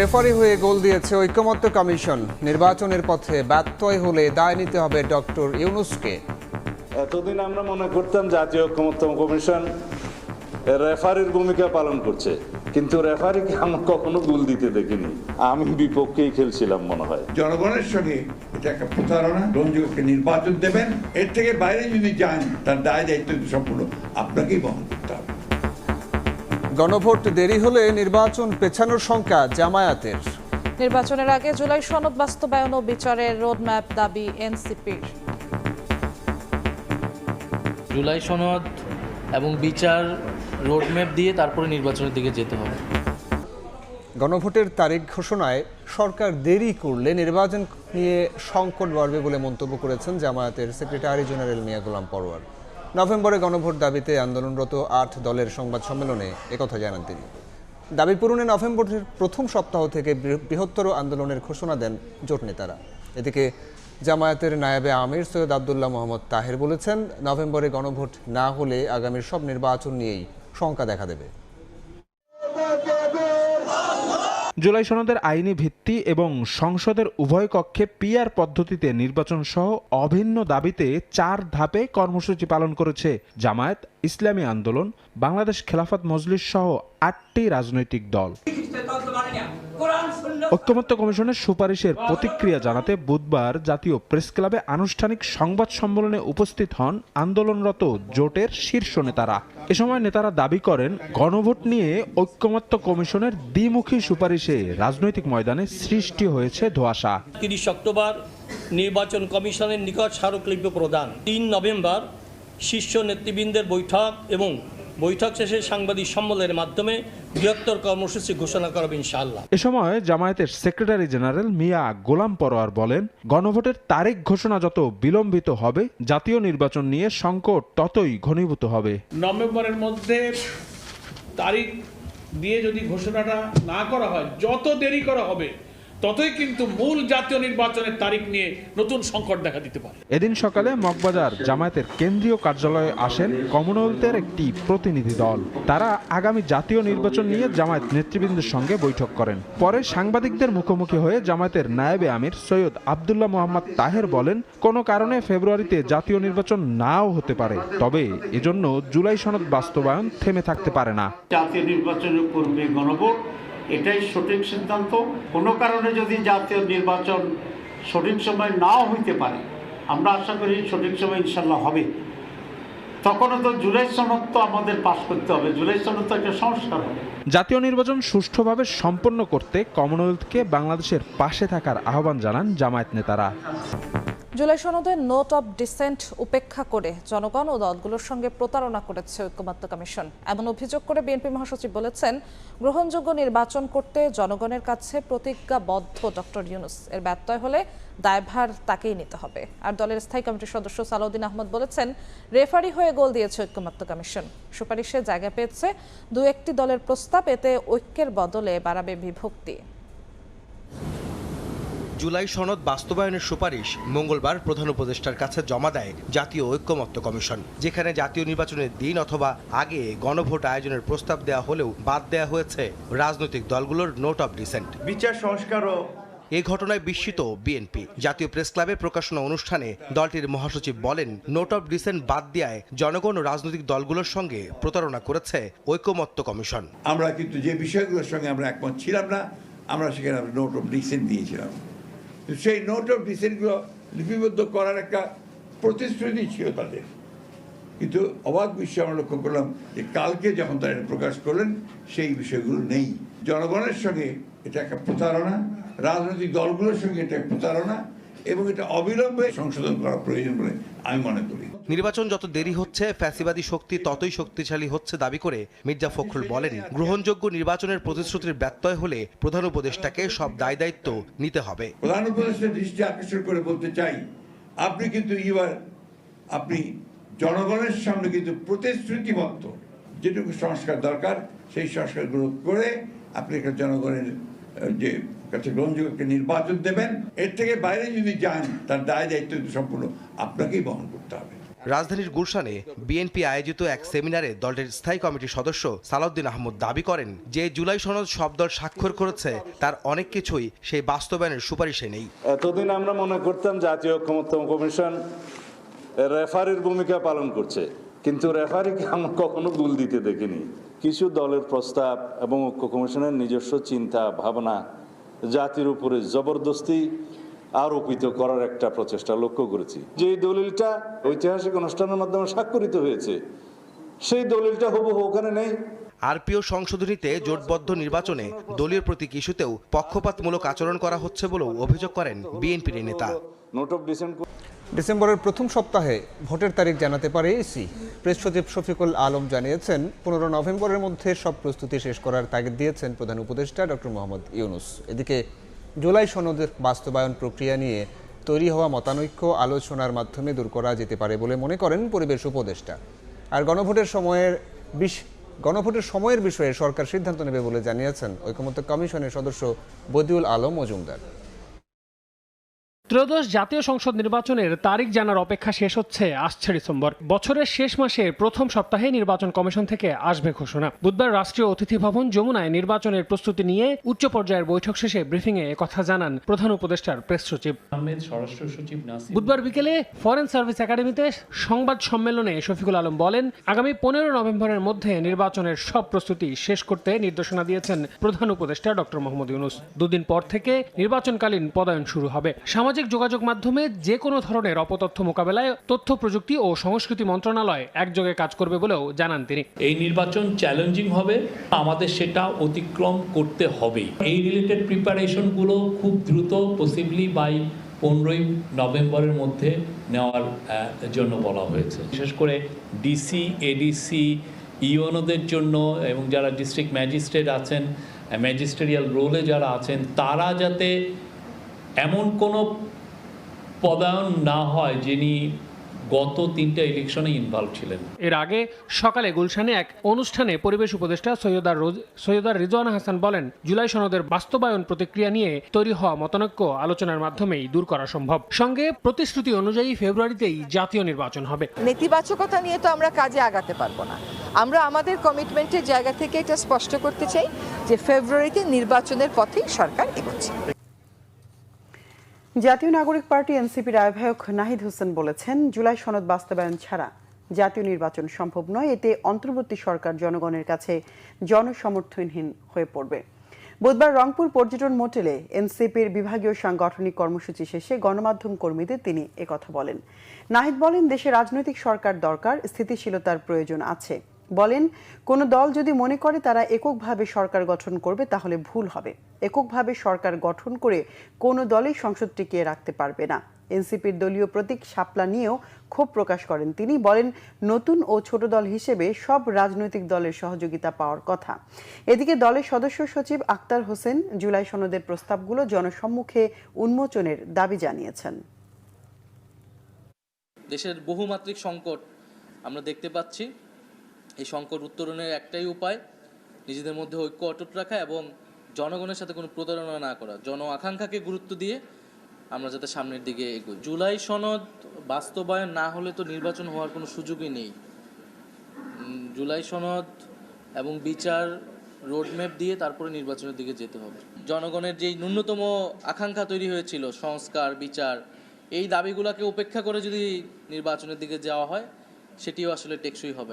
Referee হয়ে গোল দিয়েছে ঐক্যমত্য কমিশন। নির্বাচনের পথে ব্যত্যয় হলে দায় নিতে হবে ডক্টর ইউনুসকে। এতদিন আমরা মনে করতাম জাতীয় ঐক্যমত্য কমিশন রেফারির ভূমিকা পালন করছে। কিন্তু রেফারিকে আমরা কখনো গোল দিতে দেখিনি। আমি বিপক্ষেই খেলছিলাম মনে হয়। জনগণের সঙ্গে এটা একটা প্রতারণা। গ্রহণযোগ্যকে নির্বাচন দেবেন এর থেকে বাইরে যদি যান তার দায় দায়িত্ব সম্পূর্ণ আপনাকেই বহন করতে হবে। গণভোট দেরি হলে নির্বাচন পেছানোর শঙ্কা জামায়াতের। নির্বাচনের আগে জুলাই সনদ বাস্তবায়ন ও বিচারের রোডম্যাপ দাবি এনসিপির। জুলাই সনদ এবং বিচার রোডম্যাপ দিয়ে তারপরে নির্বাচনের দিকে যেতে হবে। গণভোটের তারিখ ঘোষণায় সরকার দেরি করলে নির্বাচন নিয়ে সংকট বাড়বে বলে মন্তব্য করেছেন জামায়াতের সেক্রেটারি জেনারেল মিয়া গোলাম পরোয়ার। নভেম্বরে গণভোট দাবিতে আন্দোলনরত আট দলের সংবাদ সম্মেলনে একথা জানান তিনি। দাবি পূরণে নভেম্বরের প্রথম সপ্তাহ থেকে বৃহত্তর আন্দোলনের ঘোষণা দেন জোট নেতারা। এদিকে জামায়াতের নায়াবে আমির সৈয়দ আবদুল্লাহ মোহাম্মদ তাহের বলেছেন, নভেম্বরে গণভোট না হলে আগামীর সব নির্বাচন নিয়েই শঙ্কা দেখা দেবে। জুলাই সনদের আইনি ভিত্তি এবং সংসদের উভয় কক্ষে পিআর পদ্ধতিতে নির্বাচন সহ অভিন্ন দাবিতে চার ধাপে কর্মসূচি পালন করেছে জামায়াত, ইসলামী আন্দোলন, বাংলাদেশ খেলাফত মজলিস সহ আটটি রাজনৈতিক দল। ঐক্যমত্য কমিশনের সুপারিশের প্রতিক্রিয়া জানাতে বুধবার জাতীয় প্রেস ক্লাবে আনুষ্ঠানিক সংবাদ সম্মেলনে উপস্থিত হন আন্দোলনরত জোটের শীর্ষ নেতারা। এ সময় নেতারা দাবি করেন, গণভোট নিয়ে ঐক্যমত্য কমিশনের দ্বিমুখী সুপারিশে রাজনৈতিক ময়দানে সৃষ্টি হয়েছে ধোঁয়াশা। তিরিশ অক্টোবর নির্বাচন কমিশনের নিকট স্মারকলিপি প্রদান। তিন নভেম্বর শীর্ষ নেতৃবৃন্দের বৈঠক এবং বৈঠক শেষে সাংবাদিক সম্মেলনের মাধ্যমে বৃহত্তর কর্মসূচি ঘোষণা করবে ইনশাআল্লাহ। এ সময় জামায়াতের সেক্রেটারি জেনারেল মিয়া গোলাম পরোয়ার বলেন গণভোটের তারিখ ঘোষণা যত বিলম্বিত হবে জাতীয় নির্বাচন নিয়ে সংকট ততই ঘনীভূত হবে। নভেম্বরের মধ্যে তারিখ দিয়ে যদি ঘোষণাটা না করা হয় যত দেরি করা হবে ততই কিন্তু মূল জাতীয় নির্বাচনের তারিখ নিয়ে নতুন সংকট দেখা দিতে পারে। এদিন সকালে মগবাজার জামায়াতের কেন্দ্রীয় কার্যালয়ে আসেন কমনওয়েলথের একটি প্রতিনিধি দল। তারা আগামী জাতীয় নির্বাচন নিয়ে জামায়াত নেতৃবৃন্দের সঙ্গে বৈঠক করেন। পরে সাংবাদিকদের মুখোমুখি হয়ে জামায়াতের নায়েবে আমির সৈয়দ আবদুল্লাহ মোহাম্মদ তাহের বলেন কোনো কারণে ফেব্রুয়ারিতে জাতীয় নির্বাচন নাও হতে পারে তবে এজন্য জুলাই সনদ বাস্তবায়ন থেমে থাকতে পারে না। জাতীয় নির্বাচনের পূর্বে গণভোট এটাই সঠিক সিদ্ধান্ত। কোনো কারণে যদি জাতীয় নির্বাচন সঠিক সময় নাও হইতে পারে, আমরা আশা করি সঠিক সময় ইনশাল্লাহ হবে। তখনও তো জুলাই সনদ তো আমাদের পাশ করতে হবে, জুলাই সনদ তো একটা সংস্কার হবে। জাতীয় নির্বাচন সুষ্ঠুভাবে সম্পন্ন করতে কমনওয়েলথকে বাংলাদেশের পাশে থাকার আহ্বান জানান জামায়াত নেতারা। জুলাই সনদের নোট অব ডিসেন্ট উপেক্ষা করে জনগণ ও দলগুলোর সঙ্গে প্রতারণা করেছে ঐক্যমত্য কমিশন। এমন অভিযোগ করে বিএনপি মহাসচিব বলেছেন, গ্রহণযোগ্য নির্বাচন করতে জনগণের কাছে প্রতিজ্ঞাবদ্ধ ডক্টর ইউনুস। এর ব্যত্যয় হলে দায়ভার তাকেই নিতে হবে। আর দলের স্থায়ী কমিটির সদস্য সালাউদ্দিন আহমদ বলেছেন, রেফারি হয়ে গোল দিয়েছে ঐক্যমত্য কমিশন। সুপারিশে জায়গা পেয়েছে দু একটি দলের প্রস্তাব, এতে ঐক্যের বদলে বাড়াবে বিভক্তি। জুলাই সনদ বাস্তবায়নের সুপারিশ মঙ্গলবার প্রধান উপদেষ্টার কাছে জমা দেয় জাতীয় ঐক্যমত্য কমিশন যেখানে জাতীয় নির্বাচনের দিন অথবা আগে গণভোট আয়োজনের প্রস্তাব দেওয়া হলেও বাদ দেওয়া হয়েছে রাজনৈতিক দলগুলোর নোট অব ডিসেন্ট বিচার সংস্কারও এ ঘটনায় বিস্মিত বিএনপি। জাতীয় প্রেস ক্লাবে প্রকাশনা অনুষ্ঠানে দলটির মহাসচিব বলেন নোট অফ ডিসেন্ট বাদ দেওয়ায় জনগণ ও রাজনৈতিক দলগুলোর সঙ্গে প্রতারণা করেছে ঐক্যমত্য কমিশন। আমরা কিন্তু যে বিষয়গুলোর সঙ্গে আমরা একমত ছিলাম না আমরা সেখানে নোট অফ ডিসেন্ট দিয়েছিলাম। সেই নোট অফ ডিসেন্টগুলো লিপিবদ্ধ করার একটা প্রতিশ্রুতি ছিল তাদের। কিন্তু অবাক বিশ্বে আমরা লক্ষ্য করলাম যে কালকে যখন তারা প্রকাশ করলেন, সেই বিষয়গুলো নেই। জনগণের সঙ্গে এটা একটা প্রতারণা, রাজনৈতিক দলগুলোর সঙ্গে এটা প্রতারণা এবং এটা অবিলম্বে সংশোধন করা প্রয়োজন বলে আমি মনে করি। নির্বাচন যত দেরি হচ্ছে, ফ্যাসিবাদী শক্তি ততই শক্তিশালী হচ্ছে দাবি করে মির্জা ফখরুল বলেন। গ্রহণযোগ্য নির্বাচনের প্রতিশ্রুতির ব্যত্যয় হলে প্রধান উপদেষ্টাকে সব দায় দায়িত্ব নিতে হবে। প্রধান উপদেষ্টার দৃষ্টি আকর্ষণ করে বলতে চাই, আপনি কিন্তু এবার, আপনি জনগণের সামনে কিন্তু প্রতিশ্রুতিবদ্ধ যেটুকু সংস্কার দরকার, সেই সংস্কারগুলো করে আপনি একটা জনগণের যে কাছে গ্রহণযোগ্য একটা নির্বাচন দেবেন, এর থেকে বাইরে যদি যান, তার দায় দায়িত্ব সম্পূর্ণ আপনাকেই বহন করতে হবে। রাজধানীর গুলশানে বিএনপি আয়োজিত এক সেমিনারে দলটির স্থায়ী কমিটির সদস্য সালাউদ্দিন আহমদ দাবি করেন যে জুলাই সনদ সব দল স্বাক্ষর করেছে, তার অনেক কিছুই সেই বাস্তবায়নের সুপারিশে নেই। এতদিন আমরা মনে করতাম জাতীয় ঐক্যমত্য কমিশন রেফারির ভূমিকা পালন করছে, কিন্তু রেফারিকে আমরা কখনো গুল দিতে দেখিনি। কিছু দলের প্রস্তাব এবং ঐক্য কমিশনের নিজস্ব চিন্তা, ভাবনা জাতির উপরে জবরদস্তি আরোপিত করার একটা প্রচেষ্টা লক্ষ্য করেছি। যে দলিলটা ঐতিহাসিক অনুষ্ঠানের মাধ্যমে স্বাক্ষরিত হয়েছে সেই দলিলটা হুবহু ওখানে নেই। আরপিও সংশোধনীতে জোটবদ্ধ নির্বাচনে দলীয় প্রতীক ইস্যুতেও পক্ষপাতমূলক আচরণ করা হচ্ছে বলেও অভিযোগ করেন বিএনপির নেতা। নোট অফ ডিসেন্ট ডিসেম্বরের প্রথম সপ্তাহে ভোটের তারিখ জানাতে পারে এসি। প্রেস সচিব শফিকুল আলম জানিয়েছেন পনেরো নভেম্বরের মধ্যে সব প্রস্তুতি শেষ করার তাগিদ দিয়েছেন প্রধান উপদেষ্টা ডক্টর মোহাম্মদ ইউনুস। এদিকে জুলাই সনদের বাস্তবায়ন প্রক্রিয়া নিয়ে তৈরি হওয়া মতানৈক্য আলোচনার মাধ্যমে দূর করা যেতে পারে বলে মনে করেন পরিবেশ উপদেষ্টা। আর গণভোটের সময়ের বিশ গণভোটের সময়ের বিষয়ে সরকার সিদ্ধান্ত নেবে বলে জানিয়েছেন ঐকমত্য কমিশনের সদস্য বদিউল আলম মজুমদার। ত্রয়োদশ জাতীয় সংসদ নির্বাচনের তারিখ জানার অপেক্ষা শেষ হচ্ছে আসছে ডিসেম্বর। বছরের শেষ মাসের প্রথম সপ্তাহে নির্বাচন কমিশন থেকে আসবে ঘোষণা। বুধবার রাষ্ট্রীয় অতিথি ভবন যমুনায় নির্বাচনের প্রস্তুতি নিয়ে উচ্চ পর্যায়ের বৈঠক শেষে ব্রিফিংয়ে কথা জানান প্রধান উপদেষ্টার প্রেস সচিব। স্বরাষ্ট্র সচিব বুধবার বিকেলে ফরেন সার্ভিস একাডেমিতে সংবাদ সম্মেলনে শফিকুল আলম বলেন আগামী পনেরো নভেম্বরের মধ্যে নির্বাচনের সব প্রস্তুতি শেষ করতে নির্দেশনা দিয়েছেন প্রধান উপদেষ্টা ডক্টর মোহাম্মদ ইউনুস। দুদিন পর থেকে নির্বাচনকালীন পদায়ন শুরু হবে। সামাজিক যোগাযোগ মাধ্যমে যে কোনো ধরনের অপতথ্য মোকাবেলায় তথ্য, প্রযুক্তি ও সংস্কৃতি মন্ত্রণালয় একযোগে কাজ করবে বলেও জানান তিনি। এই নির্বাচন চ্যালেঞ্জিং হবে, আমাদের সেটা অতিক্রম করতে হবে এই রিলেটেড প্রিপারেশনগুলো খুব দ্রুত পসিবলি বাই পনেরোই নভেম্বরের মধ্যে নেওয়ার জন্য বলা হয়েছে। বিশেষ করে ডিসি এডিসি ইওনোদের জন্য এবং যারা ডিস্ট্রিক্ট ম্যাজিস্ট্রেট আছেন ম্যাজিস্ট্রেরিয়াল রোলে যারা আছেন, তারা যাতে এমন কোনো পদায়ন না হয় যিনি গত তিনটা ইলেকশনে ইনভলভ ছিলেন। এর আগে সকালে গুলশানে এক অনুষ্ঠানে পরিবেশ উপদেষ্টা সৈয়দার রোজ সৈয়দার রিজওয়ানা হাসান বলেন জুলাই সনদের বাস্তবায়ন প্রতিক্রিয়া নিয়ে তৈরি হওয়া মতানৈক্য আলোচনার মাধ্যমেই দূর করা সম্ভব। সঙ্গে প্রতিশ্রুতি অনুযায়ী ফেব্রুয়ারিতেই জাতীয় নির্বাচন হবে। নেতিবাচকতা নিয়ে তো আমরা কাজে আগাতে পারব না। আমরা আমাদের কমিটমেন্টের জায়গা থেকে এটা স্পষ্ট করতে চাই যে ফেব্রুয়ারিতে নির্বাচনের পথেই সরকার এগোচ্ছে। জাতীয় নাগরিক পার্টি এনসিপির আহ্বায়ক নাহিদ হোসেন বলেছেন, জুলাই সনদ বাস্তবায়ন ছাড়া জাতীয় নির্বাচন সম্ভব নয়। এতে অন্তর্বর্তী সরকার জনগণের কাছে জনসমর্থনহীন হয়ে পড়বে। বুধবার রংপুর পর্যটন মোটেলে এনসিপির বিভাগীয় সাংগঠনিক কর্মসূচি শেষে গণমাধ্যম কর্মীদের তিনি একথা বলেন। নাহিদ বলেন, দেশে রাজনৈতিক সরকার দরকার, স্থিতিশীলতার প্রয়োজন আছে। বলেন, কোন দল যদি মনে করে তারা এককভাবে সরকার গঠন করবে, তাহলে ভুল হবে। এককভাবে সরকার গঠন করে কোনো দলই সংসদ টিকিয়ে রাখতে পারবে না। এনসিপির দলীয় প্রতীক শাপলা নিয়েও ক্ষোভ প্রকাশ করেন তিনি, বলেন, নতুন ও ছোট দল হিসেবে সব রাজনৈতিক দলের সহযোগিতা পাওয়ার কথা। এদিকে দলের সদস্য সচিব আক্তার হোসেন জুলাই সনদের প্রস্তাবগুলো জনসম্মুখে উন্মোচনের দাবি জানিয়েছেন। দেশের বহুমাত্রিক সংকট আমরা দেখতে পাচ্ছি। এই সংকট উত্তরণের একটাই উপায়, নিজেদের মধ্যে ঐক্য অটুট রাখা এবং জনগণের সাথে কোনো প্রতারণা না করা। জন আকাঙ্ক্ষাকে গুরুত্ব দিয়ে আমরা যাতে সামনের দিকে এগোই। জুলাই সনদ বাস্তবায়ন না হলে তো নির্বাচন হওয়ার কোনো সুযোগই নেই। জুলাই সনদ এবং বিচার রোডম্যাপ দিয়ে তারপরে নির্বাচনের দিকে যেতে হবে। জনগণের যেই ন্যূনতম আকাঙ্ক্ষা তৈরি হয়েছিল, সংস্কার, বিচার, এই দাবিগুলোকে উপেক্ষা করে যদি নির্বাচনের দিকে যাওয়া হয়, সেটিও আসলে টেকসই হবে না।